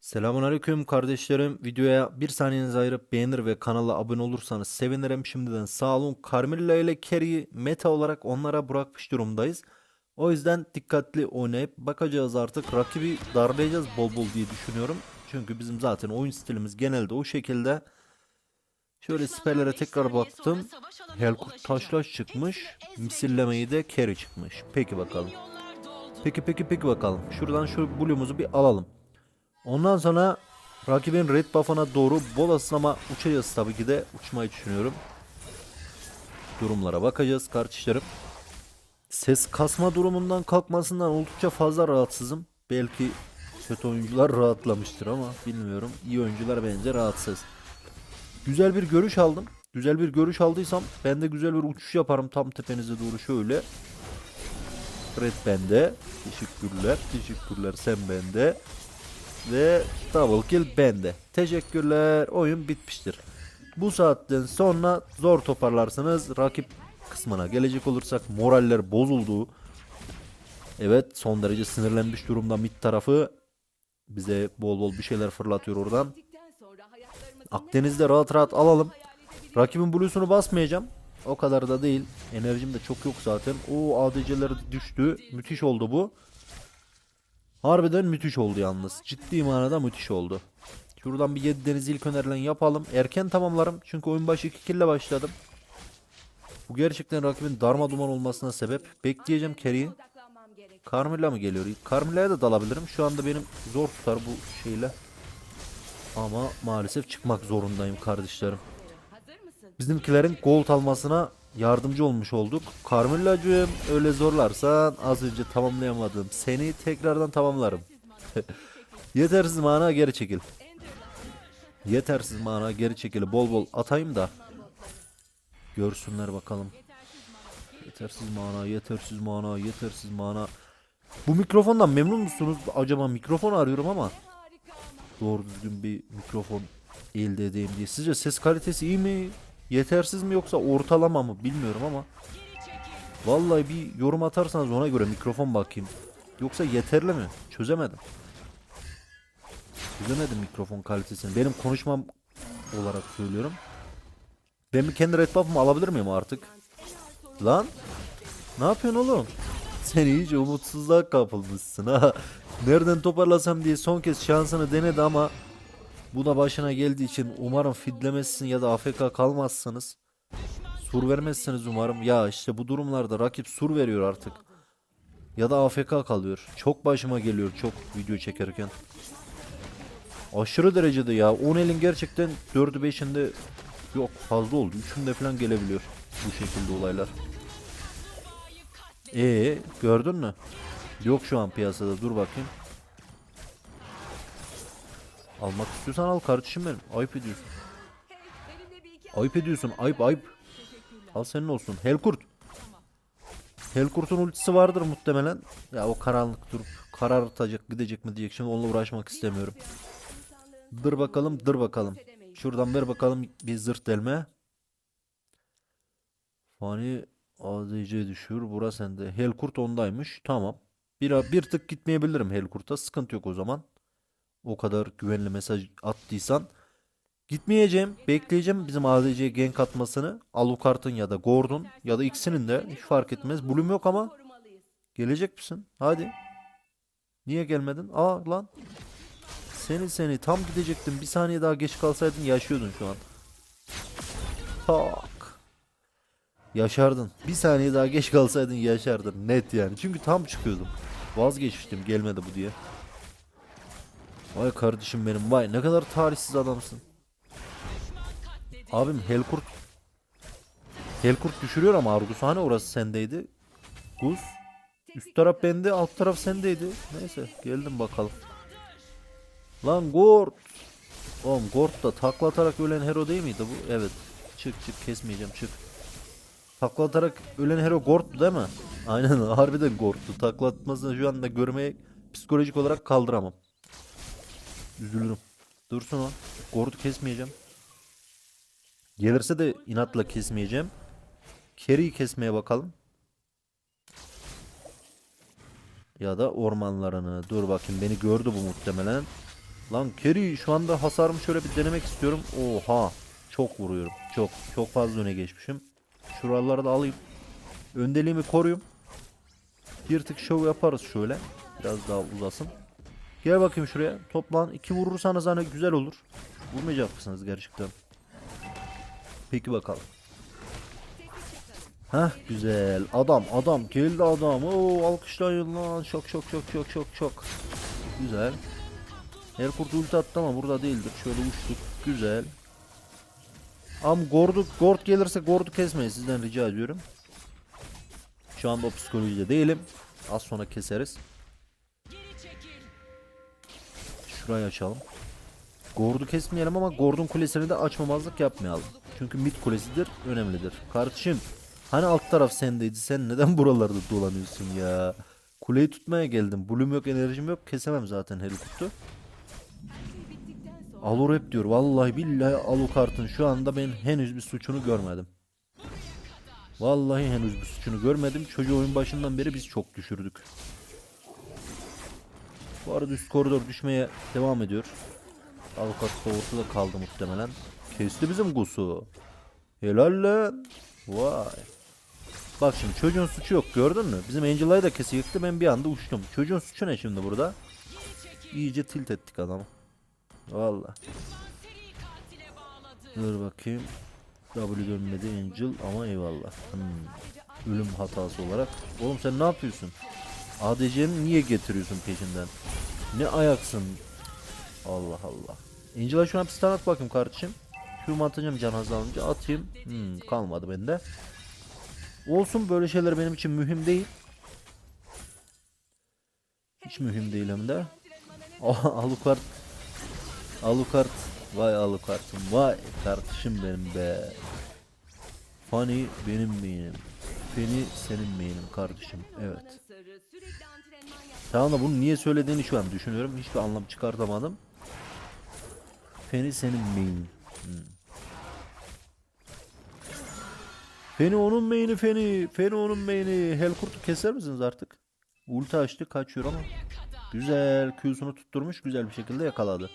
Selamünaleyküm kardeşlerim. Videoya bir saniyenizi ayırıp beğenir ve kanala abone olursanız sevinirim. Şimdiden sağ olun. Carmilla ile Carrie'yi meta olarak onlara bırakmış durumdayız. O yüzden dikkatli oynayıp bakacağız artık. Rakibi darlayacağız bol bol diye düşünüyorum. Çünkü bizim zaten oyun stilimiz genelde o şekilde. Şöyle siperlere tekrar baktım. Helkurt taşlaş çıkmış. Misillemeyi de Carrie çıkmış. Peki bakalım. Peki peki peki bakalım. Şuradan şu blue'umuzu bir alalım. Ondan sonra rakibin red buff'ına doğru bol aslama uçacağız tabii ki de uçmayı düşünüyorum. Durumlara bakacağız kardeşlerim. Ses kasma durumundan kalkmasından oldukça fazla rahatsızım. Belki kötü oyuncular rahatlamıştır ama bilmiyorum. İyi oyuncular bence rahatsız. Güzel bir görüş aldım. Güzel bir görüş aldıysam ben de güzel bir uçuş yaparım tam tepenize doğru şöyle. Red bende. Teşekkürler. Teşekkürler sen bende. Ve double kill bende. Teşekkürler. Oyun bitmiştir. Bu saatten sonra zor toparlarsınız. Rakip kısmına gelecek olursak moraller bozuldu. Evet son derece sinirlenmiş durumda mid tarafı. Bize bol bol bir şeyler fırlatıyor oradan. Akdeniz'de rahat rahat alalım. Rakibin blues'unu basmayacağım. O kadar da değil. Enerjim de çok yok zaten. O ADC'leri düştü. Müthiş oldu bu. Harbiden müthiş oldu yalnız. Ciddi manada müthiş oldu. Şuradan bir 7 deniz ilk önerilen yapalım. Erken tamamlarım. Çünkü oyun başı 2 kill ile başladım. Bu gerçekten rakibin darma duman olmasına sebep. Bekleyeceğim Carrie'yi. Carmilla mı geliyor? Carmilla'ya da dalabilirim. Şu anda benim zor tutar bu şeyle. Ama maalesef çıkmak zorundayım kardeşlerim. Bizimkilerin gold almasına yardımcı olmuş olduk. Carmilla'cığım öyle zorlarsan az önce tamamlayamadım. Seni tekrardan tamamlarım. Yetersiz mana geri çekil. Yetersiz mana geri çekil. Bol bol atayım da. Görsünler bakalım. Yetersiz mana, yetersiz mana, yetersiz mana. Bu mikrofondan memnun musunuz? Acaba mikrofon arıyorum ama doğru düzgün bir mikrofon elde edeyim diye. Sizce ses kalitesi iyi mi? Yetersiz mi yoksa ortalama mı bilmiyorum ama. Vallahi bir yorum atarsanız ona göre mikrofon bakayım. Yoksa yeterli mi? Çözemedim. Çözemedim mikrofon kalitesini. Benim konuşmam olarak söylüyorum. Ben bir kendi red buff'ımı alabilir miyim artık? Lan? Ne yapıyorsun oğlum? Sen iyice umutsuzluğa kapılmışsın ha. Nereden toparlasam diye son kez şansını denedi ama bu da başına geldiği için umarım fidlemezsin ya da AFK kalmazsınız. Sur vermezsiniz umarım. Ya işte bu durumlarda rakip sur veriyor artık. Ya da AFK kalıyor. Çok başıma geliyor çok video çekerken. Aşırı derecede ya. 10 elin gerçekten 4'ü 5'inde yok fazla oldu. 3'ünde falan gelebiliyor bu şekilde olaylar. Ee gördün mü? Yok şu an piyasada. Dur bakayım. Almak istiyorsan al kardeşim benim. Ayıp ediyorsun. Ayıp ediyorsun. Ayıp ayıp. Al senin olsun. Helkurt. Helkurt'un ultisi vardır muhtemelen. Ya o karanlık durup karartacak gidecek mi diyecek. Şimdi onunla uğraşmak istemiyorum. Dır bakalım dır bakalım. Şuradan ver bakalım bir zırt delme. Fani ADC düşüyor. Bura sende. Helkurt ondaymış. Tamam. Bir, bir tık gitmeyebilirim Helkurt'a. Sıkıntı yok o zaman. O kadar güvenli mesaj attıysan. Gitmeyeceğim. Bekleyeceğim bizim ADC'ye gank atmasını. Alucard'ın ya da Gordon ya da ikisinin de hiç fark etmez. Bloom yok ama. Gelecek misin? Hadi. Niye gelmedin? Aa lan. Seni seni tam gidecektim. Bir saniye daha geç kalsaydın yaşıyordun şu an. Tak. Yaşardın. Bir saniye daha geç kalsaydın yaşardın. Net yani. Çünkü tam çıkıyordum. Vazgeçmiştim gelmedi bu diye. Vay kardeşim benim vay ne kadar tarihsiz adamsın. Abim Helkurt Helkurt düşürüyor ama Argus hani orası sendeydi. Gus üst taraf bende alt taraf sendeydi. Neyse geldim bakalım. Lan Gort. Oğlum Gort da taklatarak ölen hero değil miydi bu? Evet. Çık çık kesmeyeceğim çık. Taklatarak ölen hero Gort'tu değil mi? Aynen harbiden Gort'tu. Taklatmasını şu anda görmeye psikolojik olarak kaldıramam. Üzülürüm. Dursun o. Gordu kesmeyeceğim. Gelirse de inatla kesmeyeceğim. Carry'i kesmeye bakalım. Ya da ormanlarını. Dur bakayım beni gördü bu muhtemelen. Lan Kerry şu anda hasarımı şöyle bir denemek istiyorum. Oha. Çok vuruyorum. Çok. Çok fazla öne geçmişim. Şuraları da alayım. Öndeliğimi koruyayım. Bir tık şov yaparız şöyle. Biraz daha uzasın. Gel bakayım şuraya. Toplan. iki vurursanız hani güzel olur. Vurmayacak mısınız gerçekten? Peki bakalım. Hah güzel. Adam adam geldi adam. Oo alkışlayın lan. Çok çok çok çok çok çok. Güzel. Her kurt ulti attı ama burada değildir. Şöyle uçtuk. Güzel. Am Gord'u Gord gelirse Gord'u kesmeyin sizden rica ediyorum. Şu anda o psikolojide değilim. Az sonra keseriz. Şurayı açalım. Gord'u kesmeyelim ama Gord'un kulesini de açmamazlık yapmayalım. Çünkü mid kulesidir, önemlidir. Kardeşim, hani alt taraf sendeydi, sen neden buralarda dolanıyorsun ya? Kuleyi tutmaya geldim. Bloom yok, enerjim yok, kesemem zaten helikopter. Alur hep diyor. Vallahi billahi Alucard'ın şu anda ben henüz bir suçunu görmedim. Vallahi henüz bir suçunu görmedim. Çocuğu oyun başından beri biz çok düşürdük. Bu arada üst koridor düşmeye devam ediyor. Avukat da ortada kaldı muhtemelen. Kesti bizim Gus'u. Helal lan. Vay. Bak şimdi çocuğun suçu yok gördün mü? Bizim Angela'yı da kesecekti ben bir anda uçtum. Çocuğun suçu ne şimdi burada? İyice tilt ettik adamı. Valla. Dur bakayım. W dönmedi Angel ama eyvallah. Hmm. Ölüm hatası olarak. Oğlum sen ne yapıyorsun? ADC'ni niye getiriyorsun peşinden? Ne ayaksın? Allah Allah. Angela şu an bir stun at bakayım kardeşim. Şu atacağım can azalınca atayım. Hmm, kalmadı bende. Olsun böyle şeyler benim için mühim değil. Hiç mühim değil hem de. Aa, Alucard. Alucard. Vay Alucard'ım vay kardeşim benim be. Fanny benim benim. Feni senin benim kardeşim. Evet. Tamam da bunu niye söylediğini şu an düşünüyorum. Hiçbir anlam çıkartamadım. Feni senin main. Hmm. Feni onun main'i Feni. Feni onun main'i. Helkurt'u keser misiniz artık? Ulti açtı kaçıyor ama. Güzel. Q'sunu tutturmuş. Güzel bir şekilde yakaladı.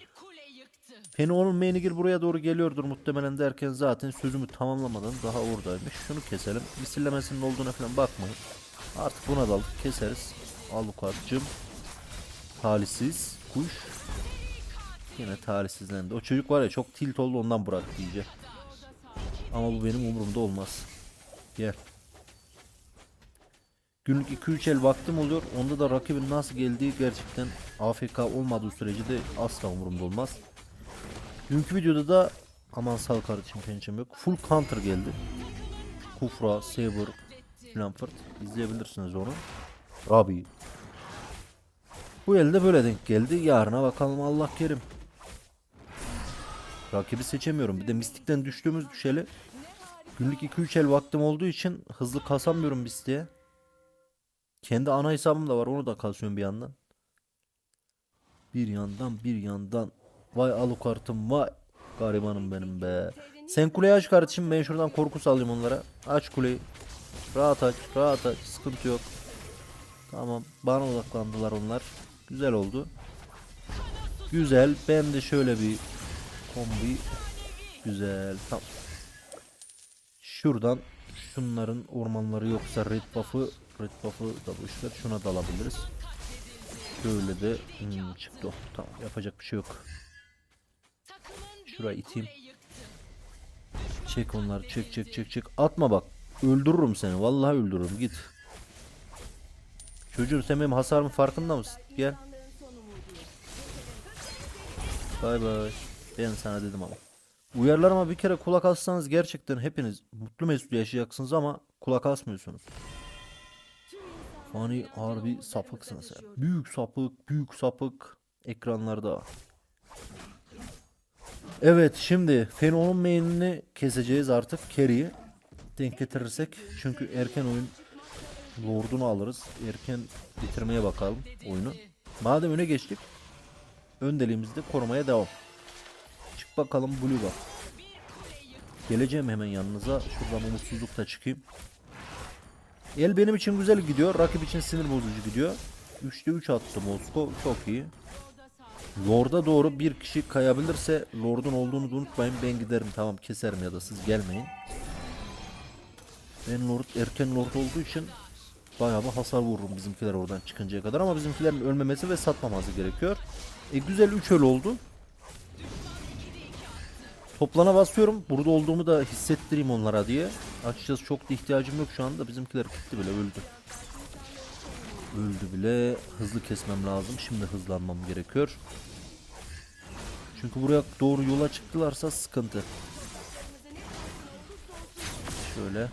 Feni onun main'i gir buraya doğru geliyordur muhtemelen derken zaten sözümü tamamlamadan daha oradaymış. Şunu keselim. Misillemesinin olduğuna falan bakmayın. Artık buna dalıp keseriz. Alucard'cım. Talihsiz kuş. Yine talihsizlendi. O çocuk var ya çok tilt oldu ondan bıraktı iyice. Ama bu benim umurumda olmaz. Gel. Günlük 2-3 el vaktim oluyor. Onda da rakibin nasıl geldiği gerçekten AFK olmadığı sürece de asla umurumda olmaz. Dünkü videoda da aman sal kardeşim pençem yok. Full counter geldi. Kufra, Saber, Lampert izleyebilirsiniz onu. Rabi. Bu elde böyle denk geldi. Yarına bakalım Allah kerim. Rakibi seçemiyorum. Bir de mistikten düştüğümüz düşeli. Günlük 2-3 el vaktim olduğu için hızlı kasamıyorum mistiğe. Kendi ana hesabım da var. Onu da kasıyorum bir yandan. Bir yandan bir yandan. Vay alukartım vay. Garibanım benim be. Sen kuleyi aç kardeşim. Ben şuradan korku salayım onlara. Aç kuleyi. Rahat aç. Rahat aç. Sıkıntı yok. Tamam. Bana odaklandılar onlar. Güzel oldu. Güzel. Ben de şöyle bir kombi. Güzel. Tamam. Şuradan şunların ormanları yoksa red buff'ı red buff'ı da boşver. Şuna da alabiliriz. Şöyle de hmm, çıktı. Tamam yapacak bir şey yok. Şuraya iteyim. Çek onları çek çek çek çek. Atma bak. Öldürürüm seni. Vallahi öldürürüm. Git. Çocuğum sen benim hasarımın farkında mısın? Gel. Bay bay. Ben sana dedim ama. Uyarılarıma bir kere kulak assanız gerçekten hepiniz mutlu mesut yaşayacaksınız ama kulak asmıyorsunuz. Fani harbi sapıksın sen. Büyük sapık, büyük sapık ekranlarda. Evet şimdi Fenon'un main'ini keseceğiz artık Carry'i. Denk getirirsek çünkü erken oyun Lord'unu alırız. Erken bitirmeye bakalım oyunu. Madem öne geçtik öndeliğimizi de korumaya devam. Çık bakalım Blue bak. Geleceğim hemen yanınıza. Şuradan umutsuzlukla çıkayım. El benim için güzel gidiyor. Rakip için sinir bozucu gidiyor. 3'te 3 attı Moskov. Çok iyi. Lord'a doğru bir kişi kayabilirse Lord'un olduğunu unutmayın. Ben giderim tamam keserim ya da siz gelmeyin. Ben Lord erken Lord olduğu için bayağı bir hasar vururum bizimkiler oradan çıkıncaya kadar ama bizimkilerin ölmemesi ve satmaması gerekiyor. E güzel 3 öl oldu. Toplana basıyorum. Burada olduğumu da hissettireyim onlara diye. Açıkçası çok da ihtiyacım yok şu anda. Bizimkiler gitti bile öldü. Öldü bile. Hızlı kesmem lazım. Şimdi hızlanmam gerekiyor. Çünkü buraya doğru yola çıktılarsa sıkıntı. Şöyle.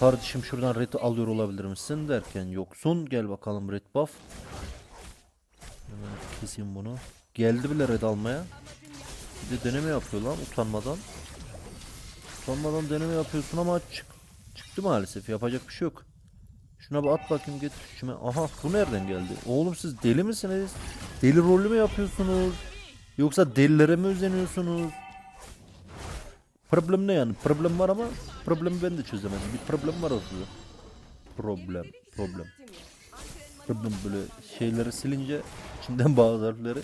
Kardeşim şuradan red alıyor olabilir misin derken yoksun. Gel bakalım red buff. Hemen keseyim bunu. Geldi bile red almaya. Bir de deneme yapıyor lan utanmadan. Utanmadan deneme yapıyorsun ama çık çıktı maalesef. Yapacak bir şey yok. Şuna bir at bakayım getir şuna. Aha bu nereden geldi? Oğlum siz deli misiniz? Deli rolü mü yapıyorsunuz? Yoksa delilere mi özeniyorsunuz? Problem ne yani? Problem var ama problemi ben de çözemedim. Bir problem var ortada. Problem, problem. Problem böyle şeyleri silince içinden bazı harfleri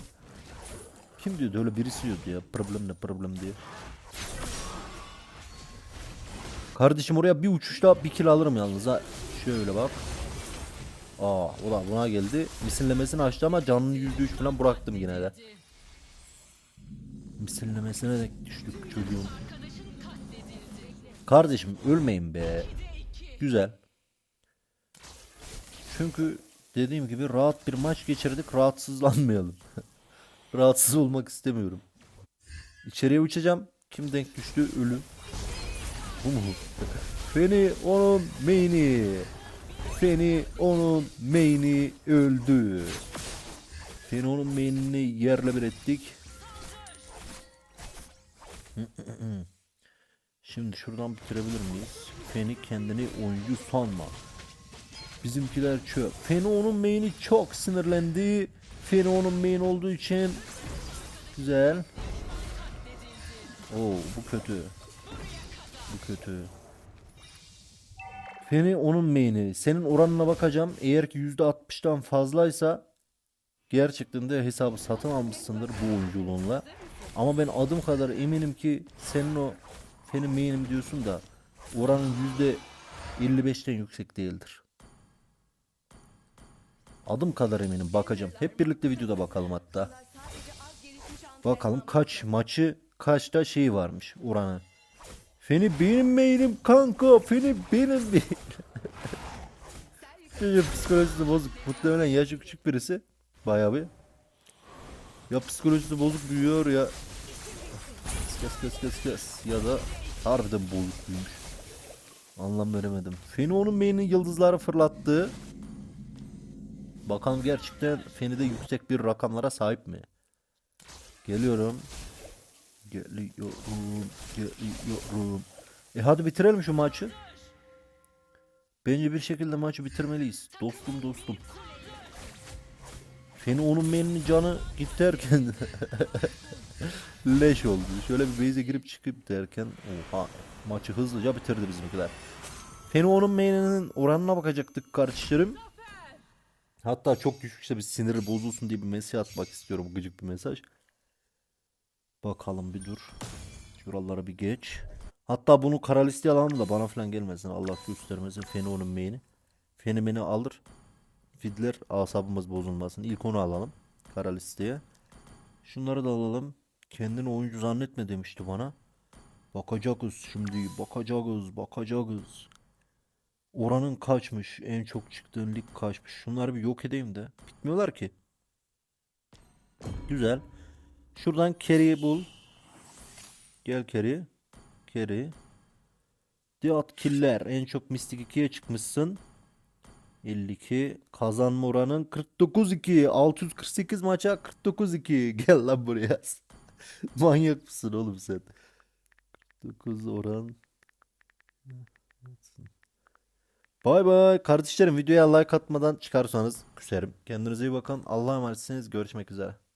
kim diyordu öyle birisi diyordu ya problem ne problem diye. Kardeşim oraya bir uçuşta bir kill alırım yalnız ha. Şöyle bak. Aa ulan buna geldi. Misillemesini açtı ama canını %3 falan bıraktım yine de. Misillemesine de düştük çocuğun. Kardeşim ölmeyin be. Güzel. Çünkü dediğim gibi rahat bir maç geçirdik. Rahatsızlanmayalım. Rahatsız olmak istemiyorum. İçeriye uçacağım. Kim denk düştü? Ölü. Bu mu? Feni onun main'i. Feni onun main'i öldü. Feni onun main'ini yerle bir ettik. Şimdi şuradan bitirebilir miyiz? Feni kendini oyuncu sanma. Bizimkiler çöp. Feni onun main'i çok sinirlendi. Feni onun main olduğu için güzel. Oo bu kötü. Bu kötü. Feni onun main'i. Senin oranına bakacağım. Eğer ki %60'dan fazlaysa gerçekten de hesabı satın almışsındır bu oyunculuğunla. Ama ben adım kadar eminim ki senin o Feni main'im diyorsun da oranın %55'ten yüksek değildir. Adım kadar eminim bakacağım. Hep birlikte videoda bakalım hatta. Bakalım kaç maçı kaçta şey varmış oranı. Feni benim mailim kanka. Feni benim değil. Çocuk psikolojisi bozuk. Muhtemelen yaşı küçük birisi. Bayağı bir. Ya psikolojisi bozuk büyüyor ya. Kes kes kes kes. Ya da harbiden bozuk büyümüş. Anlam veremedim. Feni onun main'in yıldızları fırlattığı Bakalım gerçekten Feni de yüksek bir rakamlara sahip mi? Geliyorum. Geliyorum. Geliyorum. E hadi bitirelim şu maçı. Bence bir şekilde maçı bitirmeliyiz. Dostum dostum. Feni onun meninin canı git derken leş oldu. Şöyle bir base'e girip çıkıp derken oha maçı hızlıca bitirdi bizimkiler. Feni onun meninin oranına bakacaktık kardeşlerim. Hatta çok düşükse bir siniri bozulsun diye bir mesaj atmak istiyorum. Gıcık bir mesaj. Bakalım bir dur. Şuralara bir geç. Hatta bunu kara listeye alalım da bana falan gelmesin. Allah göstermesin. Feni onun main'i. Feni beni alır. Fidler asabımız bozulmasın. İlk onu alalım. Kara listeye. Şunları da alalım. Kendini oyuncu zannetme demişti bana. Bakacağız şimdi. Bakacağız. Bakacağız. Oranın kaçmış? En çok çıktığın lig kaçmış? Şunları bir yok edeyim de. Bitmiyorlar ki. Güzel. Şuradan carry'i bul. Gel carry. Carry. Diat killer. En çok mistik 2'ye çıkmışsın. 52. Kazanma oranın 49-2. 648 maça 49-2. Gel lan buraya. Manyak mısın oğlum sen? 49 oran. Bay bay. Kardeşlerim videoya like atmadan çıkarsanız küserim. Kendinize iyi bakın. Allah'a emanetsiniz. Görüşmek üzere.